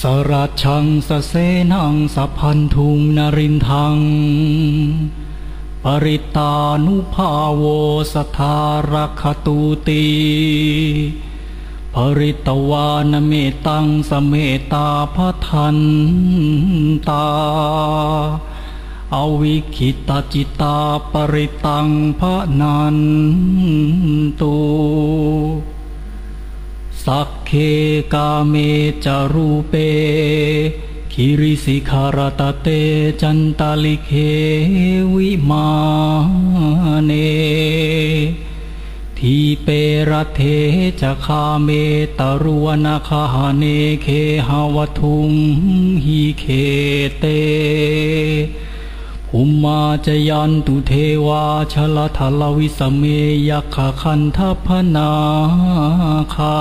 สรัชังสเสนังสัพพันธุงนรินทัง ปริตานุภาโวสทารคตุตีปริตวานเมตังสเมตาพทันตา อวิคิตาจิตาปริตังพระนันตุ สักเคกาเมจารูเปคิริสิขารตเตจันตาลิเควิมาเน ทีเปรเทจะคาเมตรวนาคาหเนเคหาวทุงหิเคเต อุมมาจยันตุเทวาชลทลวิสเมยักขคันทพนาคา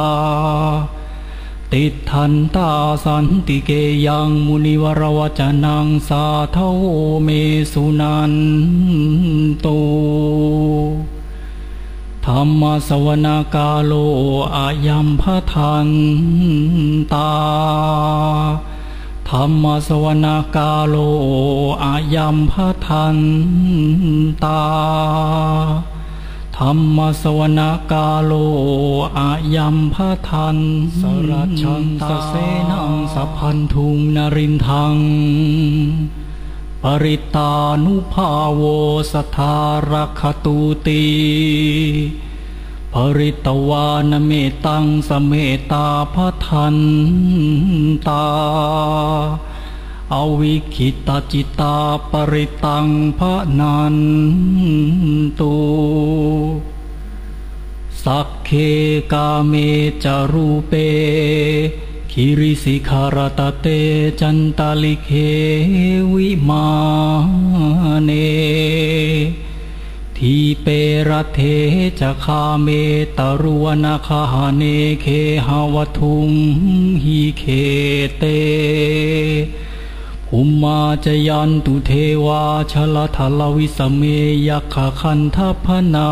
ติดทันตาสันติเกยังมุนิวรวจนังสาเทโเมสุนันโตธรรมสวนากาโลอายัมพทันตา รรมสวนากาโลอายัมพทันตา ธรรมสวนากาโลอายัมพทันสรชันตเสนังสัพพันทุงนรินทัง ปริตานุภาโวสทารคตุตี ปริตวานเมตังสเมตาพทันตา อวิคิตาจิตาปริตังพระนันตุสักเคกาเมจารูเป คิริสิขารตเตจันตาลิเควิมา เปรเทจะคาเมตรวนาคาเนเคหาวทุงหิเคเตภุมมาจยันตุเทวาชลทลวิสเมยักขคันทัพนา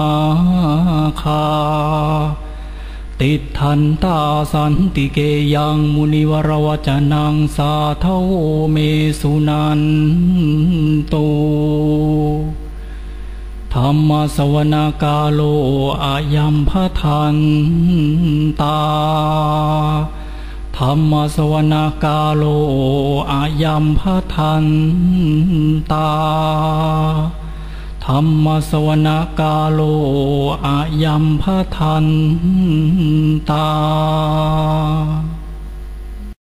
คา ติดทันตาสันติเกยังมุนิวรวจนังสาเทเมสุนันโต รรมสวนากาโลอายัมพทันตาธรรมสวนากาโลอายัมพทันตาธรรมสวนากาโลอายัมพทันตา